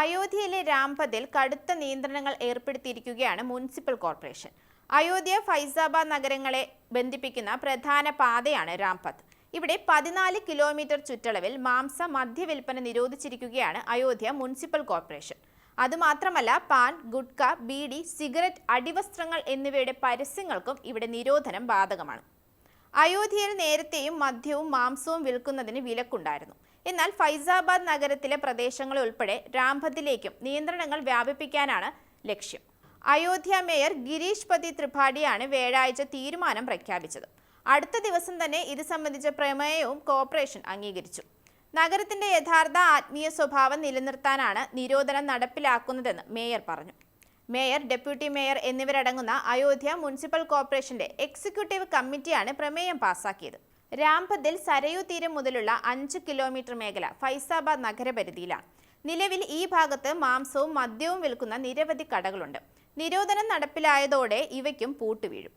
അയോധ്യയിലെ രാംപതിൽ കടുത്ത നിയന്ത്രണങ്ങൾ ഏർപ്പെടുത്തിയിരിക്കുകയാണ് മുനിസിപ്പൽ കോർപ്പറേഷൻ. അയോധ്യ ഫൈസാബാദ് നഗരങ്ങളെ ബന്ധിപ്പിക്കുന്ന പ്രധാന പാതയാണ് രാംപത്ത് ഇവിടെ പതിനാല് കിലോമീറ്റർ ചുറ്റളവിൽ മാംസ മദ്യവിൽപ്പന നിരോധിച്ചിരിക്കുകയാണ് അയോധ്യ മുനിസിപ്പൽ കോർപ്പറേഷൻ. അതുമാത്രമല്ല പാൻ ഗുഡ്ക ബീഡി സിഗരറ്റ് അടിവസ്ത്രങ്ങൾ എന്നിവയുടെ പരസ്യങ്ങൾക്കും ഇവിടെ നിരോധനം ബാധകമാണ്. അയോധ്യയിൽ നേരത്തെയും മദ്യവും മാംസവും വിൽക്കുന്നതിന് വിലക്കുണ്ടായിരുന്നു. എന്നാൽ ഫൈസാബാദ് നഗരത്തിലെ പ്രദേശങ്ങൾ ഉൾപ്പെടെ രാംഭത്തിലേക്കും നിയന്ത്രണങ്ങൾ വ്യാപിപ്പിക്കാനാണ് ലക്ഷ്യം. അയോധ്യ മേയർ ഗിരീഷ് പതി ത്രിപാഠിയാണ് വ്യാഴാഴ്ച തീരുമാനം പ്രഖ്യാപിച്ചത്. അടുത്ത ദിവസം തന്നെ ഇത് സംബന്ധിച്ച പ്രമേയവും കോർപ്പറേഷൻ അംഗീകരിച്ചു. നഗരത്തിന്റെ യഥാർത്ഥ ആത്മീയ സ്വഭാവം നിലനിർത്താനാണ് നിരോധനം നടപ്പിലാക്കുന്നതെന്ന് മേയർ പറഞ്ഞു. മേയർ ഡെപ്യൂട്ടി മേയർ എന്നിവരടങ്ങുന്ന അയോധ്യ മുനിസിപ്പൽ കോർപ്പറേഷന്റെ എക്സിക്യൂട്ടീവ് കമ്മിറ്റിയാണ് പ്രമേയം പാസാക്കിയത്. രാംപഥിൽ സരയൂ തീരം മുതലുള്ള അഞ്ച് കിലോമീറ്റർ മേഖല ഫൈസാബാദ് നഗരപരിധിയിലാണ് നിലവിൽ ഈ ഭാഗത്ത് മാംസവും മദ്യവും വിൽക്കുന്ന നിരവധി കടകളുണ്ട്. നിരോധനം നടപ്പിലായതോടെ ഇവയ്ക്കും പൂട്ടുവീഴും.